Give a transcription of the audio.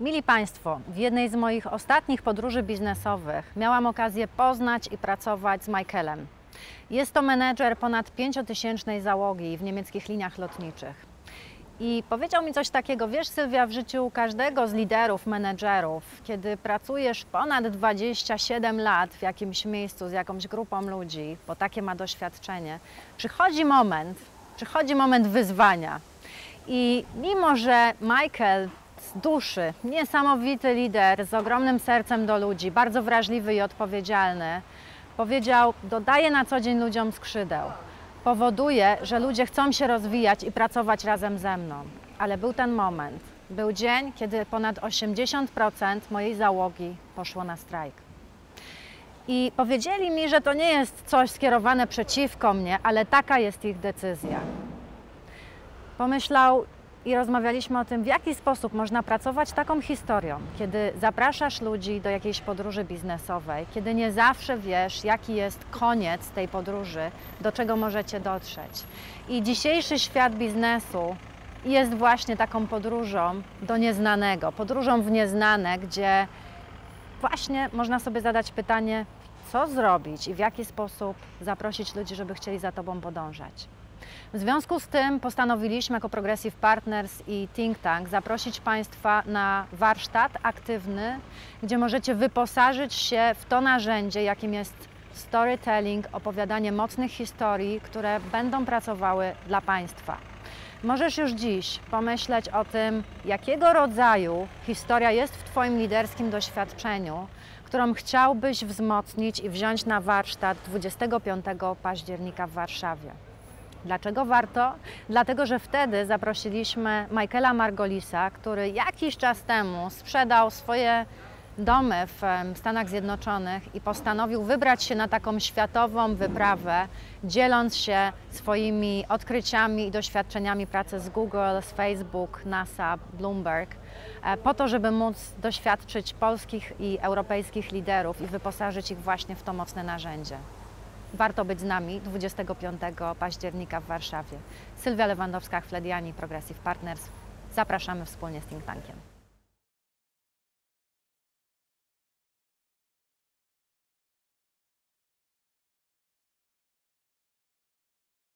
Mili Państwo, w jednej z moich ostatnich podróży biznesowych miałam okazję poznać i pracować z Michaelem. Jest to menedżer ponad pięciotysięcznej załogi w niemieckich liniach lotniczych. I powiedział mi coś takiego, wiesz Sylwia, w życiu każdego z liderów, menedżerów, kiedy pracujesz ponad 27 lat w jakimś miejscu z jakąś grupą ludzi, bo takie ma doświadczenie, przychodzi moment, przychodzi moment wyzwania. I mimo, że Michael z duszy, niesamowity lider z ogromnym sercem do ludzi, bardzo wrażliwy i odpowiedzialny, powiedział: Dodaję na co dzień ludziom skrzydeł. Powoduje, że ludzie chcą się rozwijać i pracować razem ze mną. Ale był ten moment, był dzień, kiedy ponad 80% mojej załogi poszło na strajk. I powiedzieli mi, że to nie jest coś skierowane przeciwko mnie, ale taka jest ich decyzja. Pomyślał, i rozmawialiśmy o tym, w jaki sposób można pracować taką historią, kiedy zapraszasz ludzi do jakiejś podróży biznesowej, kiedy nie zawsze wiesz, jaki jest koniec tej podróży, do czego możecie dotrzeć. I dzisiejszy świat biznesu jest właśnie taką podróżą do nieznanego, podróżą w nieznane, gdzie właśnie można sobie zadać pytanie, co zrobić i w jaki sposób zaprosić ludzi, żeby chcieli za Tobą podążać. W związku z tym postanowiliśmy jako Progressive Partners i Think Tank zaprosić Państwa na warsztat aktywny, gdzie możecie wyposażyć się w to narzędzie, jakim jest storytelling, opowiadanie mocnych historii, które będą pracowały dla Państwa. Możesz już dziś pomyśleć o tym, jakiego rodzaju historia jest w Twoim liderskim doświadczeniu, którą chciałbyś wzmocnić i wziąć na warsztat 25 października w Warszawie. Dlaczego warto? Dlatego, że wtedy zaprosiliśmy Michaela Margolisa, który jakiś czas temu sprzedał swoje domy w Stanach Zjednoczonych i postanowił wybrać się na taką światową wyprawę, dzieląc się swoimi odkryciami i doświadczeniami pracy z Google, z Facebook, NASA, Bloomberg, e, po to, żeby móc doświadczyć polskich i europejskich liderów i wyposażyć ich właśnie w to mocne narzędzie. Warto być z nami 25 października w Warszawie. Sylwia Lewandowska, Flediani, Progressive Partners. Zapraszamy wspólnie z Think Tankiem.